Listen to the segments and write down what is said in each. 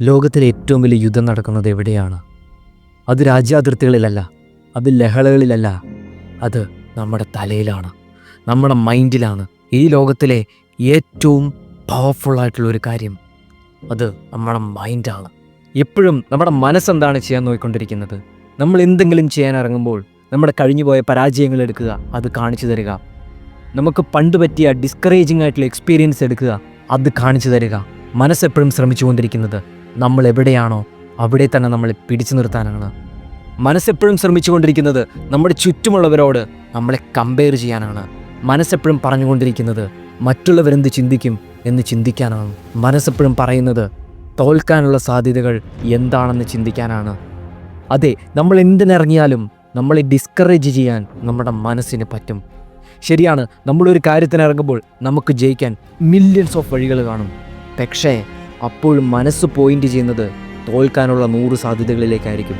ലോകത്തിലെ ഏറ്റവും വലിയ യുദ്ധം നടക്കുന്നത് എവിടെയാണ്? അത് രാജ്യാതിർത്തികളിലല്ല അത് ലഹളകളിലല്ല അത് നമ്മുടെ തലയിലാണ് നമ്മുടെ മൈൻഡിലാണ്. ഈ ലോകത്തിലെ ഏറ്റവും പവർഫുൾ ആയിട്ടുള്ള ഒരു കാര്യം അത് നമ്മുടെ മൈൻഡാണ്. എപ്പോഴും നമ്മുടെ മനസ്സെന്താണ് ചെയ്യാൻ നോക്കിക്കൊണ്ടിരിക്കുന്നത് നമ്മൾ എന്തെങ്കിലും ചെയ്യാൻ ഇറങ്ങുമ്പോൾ നമ്മുടെ കഴിഞ്ഞുപോയ പരാജയങ്ങൾ എടുക്കുക അത് കാണിച്ചു തരിക. നമുക്ക് പണ്ട് പറ്റിയ ഡിസ്കറേജിംഗ് ആയിട്ടുള്ള എക്സ്പീരിയൻസ് എടുക്കുക അത് കാണിച്ചു തരിക. മനസ്സെപ്പോഴും ശ്രമിച്ചുകൊണ്ടിരിക്കുന്നത് നമ്മൾ എവിടെയാണോ അവിടെ തന്നെ നമ്മളെ പിടിച്ചു നിർത്താനാണ്. മനസ്സെപ്പോഴും ശ്രമിച്ചുകൊണ്ടിരിക്കുന്നത് നമ്മുടെ ചുറ്റുമുള്ളവരോട് നമ്മളെ കമ്പയർ ചെയ്യാനാണ്. മനസ്സെപ്പോഴും പറഞ്ഞുകൊണ്ടിരിക്കുന്നത് മറ്റുള്ളവരെന്ത് ചിന്തിക്കും എന്ന് ചിന്തിക്കാനാണ്. മനസ്സെപ്പോഴും പറയുന്നത് തോൽക്കാനുള്ള സാധ്യതകൾ എന്താണെന്ന് ചിന്തിക്കാനാണ്. അതെ നമ്മൾ എന്തിനിറങ്ങിയാലും നമ്മളെ ഡിസ്കറേജ് ചെയ്യാൻ നമ്മുടെ മനസ്സിന് പറ്റും. ശരിയാണ് നമ്മളൊരു കാര്യത്തിനിറങ്ങുമ്പോൾ നമുക്ക് ജയിക്കാൻ മില്യൺസ് ഓഫ് വഴികൾ കാണും. പക്ഷേ അപ്പോഴും മനസ്സ് പോയിന്റ് ചെയ്യുന്നത് തോൽക്കാനുള്ള നൂറ് സാധ്യതകളിലേക്കായിരിക്കും.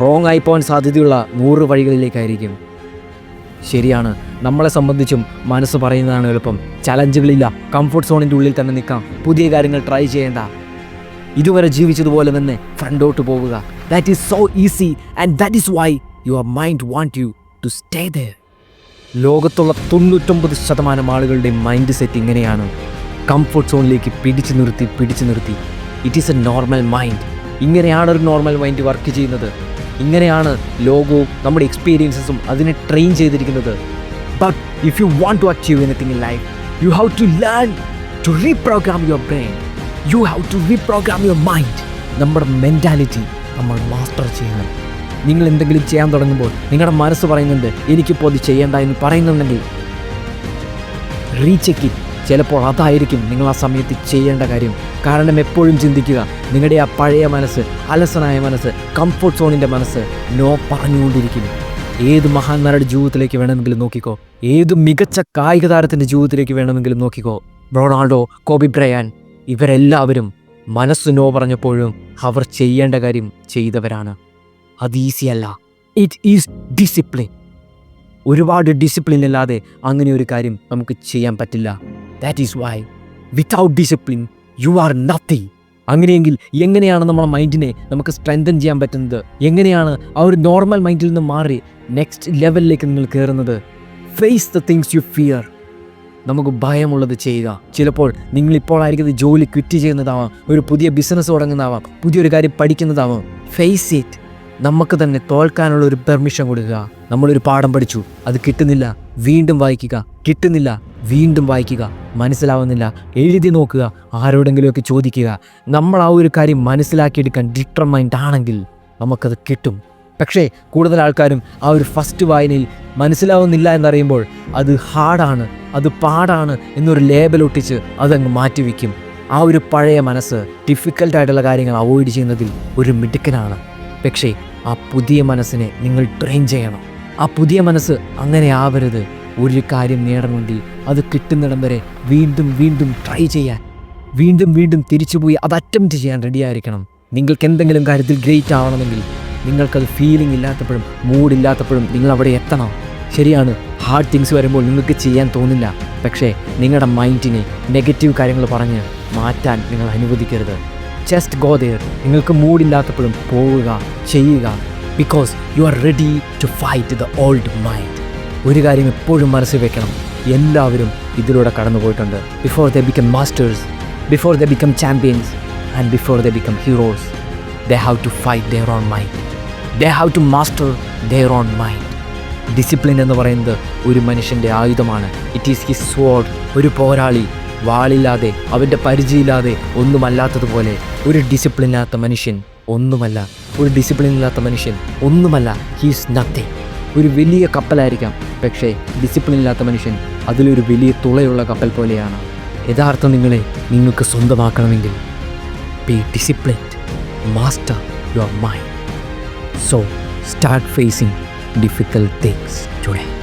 റോങ് ആയി പോകാൻ സാധ്യതയുള്ള നൂറ് വഴികളിലേക്കായിരിക്കും. ശരിയാണ്. നമ്മളെ സംബന്ധിച്ചും മനസ്സ് പറയുന്നതാണ് എളുപ്പം. ചലഞ്ചുകളില്ല കംഫർട്ട് സോണിന്റെ ഉള്ളിൽ തന്നെ നിൽക്കാം. പുതിയ കാര്യങ്ങൾ ട്രൈ ചെയ്യേണ്ട. ഇതുവരെ ജീവിച്ചതുപോലെ തന്നെ ഫ്രണ്ടോട്ട് പോവുക. That is so easy and that is why your mind want you to stay the ലോകത്തുള്ള തൊണ്ണൂറ്റൊമ്പത് ശതമാനം ആളുകളുടെ മൈൻഡ് സെറ്റ് ഇങ്ങനെയാണ്. കംഫർട്ട് സോണിലേക്ക് പിടിച്ചു നിർത്തി പിടിച്ചു നിർത്തി. It is a normal mind ഇങ്ങനെയാണ് ഒരു നോർമൽ മൈൻഡ് വർക്ക് ചെയ്യുന്നത്. ഇങ്ങനെയാണ് ലോകവും നമ്മുടെ എക്സ്പീരിയൻസസും അതിനെ ട്രെയിൻ ചെയ്തിരിക്കുന്നത്. But if you want to achieve anything in life you have to learn to reprogram your brain you have to reprogram your mind നമ്മുടെ mentality നമ്മൾ മാസ്റ്റർ ചെയ്യണം. നിങ്ങൾ എന്തെങ്കിലും ചെയ്യാൻ തുടങ്ങുമ്പോൾ നിങ്ങളുടെ മനസ്സ് പറയുന്നുണ്ട് എനിക്കിപ്പോൾ അത് ചെയ്യേണ്ട എന്ന് പറയുന്നുണ്ടെങ്കിൽ റീചെക്ക് ഇറ്റ് ചിലപ്പോൾ അതായിരിക്കും നിങ്ങൾ ആ സമയത്ത് ചെയ്യേണ്ട കാര്യം. കാരണം എപ്പോഴും ചിന്തിക്കുക നിങ്ങളുടെ ആ പഴയ മനസ്സ് അലസനായ മനസ്സ് കംഫർട്ട് സോണിന്റെ മനസ്സ് നോ പറഞ്ഞുകൊണ്ടിരിക്കും. ഏത് മഹാന്മാരുടെ ജീവിതത്തിലേക്ക് വേണമെങ്കിലും നോക്കിക്കോ. ഏത് മികച്ച കായിക താരത്തിന്റെ ജീവിതത്തിലേക്ക് വേണമെങ്കിലും നോക്കിക്കോ. റൊണാൾഡോ കോബി ബ്രയാൻ ഇവരെല്ലാവരും മനസ്സ് നോ പറഞ്ഞപ്പോഴും അവർ ചെയ്യേണ്ട കാര്യം ചെയ്തവരാണ്. അത് ഈസി അല്ല. ഇറ്റ് ഈസ് ഡിസിപ്ലിൻ ഒരുപാട് ഡിസിപ്ലിൻ ഇല്ലാതെ അങ്ങനെ ഒരു കാര്യം നമുക്ക് ചെയ്യാൻ പറ്റില്ല. That is why without discipline you are nothing അങ്ങനെയെങ്കിൽ എങ്ങനെയാണ് നമ്മുടെ മൈൻഡിനെ നമുക്ക് സ്ട്രെങ്തൻ ചെയ്യാൻ പറ്റുന്നത്? എങ്ങനെയാണ് ആ ഒരു നോർമൽ മൈൻഡിൽ നിന്ന് മാറി നെക്സ്റ്റ് ലെവലിലേക്ക് നിങ്ങൾ കയറുന്നത് face the things you fear നമുക്ക് ഭയമുള്ളത് ചെയ്യുക. ചിലപ്പോൾ നിങ്ങൾ ഇപ്പോഴായിരിക്കും ജോലി ക്വിറ്റ് ചെയ്യുന്നതാവാം ഒരു പുതിയ ബിസിനസ് തുടങ്ങുന്നതാവാം പുതിയൊരു കാര്യം പഠിക്കുന്നതാവാം. ഫേസ് ഇറ്റ് നമുക്ക് തന്നെ തോൽക്കാനുള്ള ഒരു പെർമിഷൻ കൊടുക്കുക. നമ്മളൊരു പാഠം പഠിച്ചു. അത് കിട്ടുന്നില്ല. വീണ്ടും വായിക്കുക. കിട്ടുന്നില്ല. വീണ്ടും വായിക്കുക. മനസ്സിലാവുന്നില്ല. എഴുതി നോക്കുക. ആരോടെങ്കിലുമൊക്കെ ചോദിക്കുക. നമ്മൾ ആ ഒരു കാര്യം മനസ്സിലാക്കിയെടുക്കാൻ ഡിറ്റർമൈൻഡ് ആണെങ്കിൽ നമുക്കത് കിട്ടും. പക്ഷേ കൂടുതൽ ആൾക്കാരും ആ ഒരു ഫസ്റ്റ് വായനയിൽ മനസ്സിലാവുന്നില്ല എന്നറിയുമ്പോൾ അത് ഹാർഡാണ് അത് പാടാണ് എന്നൊരു ലേബൽ ഒട്ടിച്ച് അതങ്ങ് മാറ്റിവെക്കും. ആ ഒരു പഴയ മനസ്സ് ഡിഫിക്കൽട്ടായിട്ടുള്ള കാര്യങ്ങൾ അവോയ്ഡ് ചെയ്യുന്നതിൽ ഒരു മിടുക്കനാണ്. പക്ഷേ ആ പുതിയ മനസ്സിനെ നിങ്ങൾ ട്രെയിൻ ചെയ്യണം. ആ പുതിയ മനസ്സ് അങ്ങനെ ആവരുത്. ഒരു കാര്യം നേടണമെങ്കിൽ അത് കിട്ടുന്നിടം വരെ വീണ്ടും വീണ്ടും ട്രൈ ചെയ്യാൻ. വീണ്ടും വീണ്ടും തിരിച്ചുപോയി അത് അറ്റംപ്റ്റ് ചെയ്യാൻ റെഡിയായിരിക്കണം നിങ്ങൾക്ക് എന്തെങ്കിലും കാര്യത്തിൽ ഗ്രേറ്റ് ആവണമെങ്കിൽ നിങ്ങൾക്കത് ഫീലിംഗ് ഇല്ലാത്തപ്പോഴും മൂഡ് ഇല്ലാത്തപ്പോഴും നിങ്ങൾ അവിടെ എത്തണം. ശരിയാണ് ഹാർഡ് തിങ്സ് വരുമ്പോൾ നിങ്ങൾക്ക് ചെയ്യാൻ തോന്നില്ല. പക്ഷേ നിങ്ങളുടെ മൈൻഡിനെ നെഗറ്റീവ് കാര്യങ്ങൾ പറഞ്ഞ് മാറ്റാൻ നിങ്ങൾ അനുവദിക്കരുത്. ജസ്റ്റ് ഗോ ദെയർ നിങ്ങൾക്ക് മൂഡില്ലാത്തപ്പോഴും പോവുക ചെയ്യുക. Because you are ready to fight the old mind ഒരു കാര്യം എപ്പോഴും മനസ്സിൽ വെക്കണം. എല്ലാവരും ഇതിലൂടെ കടന്നു പോയിട്ടുണ്ട് before they become masters before they become champions and before they become heroes they have to fight their own mind they have to master their own mind discipline എന്ന് പറയുന്നത് ഒരു മനുഷ്യന്റെ ആയുധമാണ്. ഇറ്റ് ഈസ് ഹിസ് സ്വോർഡ് ഒരു പോരാളി വാളില്ലാതെ അവന്റെ പരിചയമില്ലാതെ ഒന്നുമല്ലാത്തതുപോലെ ഒരു discipline ഇല്ലാത്ത മനുഷ്യൻ ഒന്നുമല്ല. ഒരു ഡിസിപ്ലിൻ ഇല്ലാത്ത മനുഷ്യൻ ഒന്നുമല്ല. ഹീസ് നത്തിങ് ഒരു വലിയ കപ്പലായിരിക്കാം. പക്ഷേ ഡിസിപ്ലിൻ ഇല്ലാത്ത മനുഷ്യൻ അതിലൊരു വലിയ തുളയുള്ള കപ്പൽ പോലെയാണ് യഥാർത്ഥം നിങ്ങളെ നിങ്ങൾക്ക് സ്വന്തമാക്കണമെങ്കിൽ be discipline master your mind so start facing difficult things today.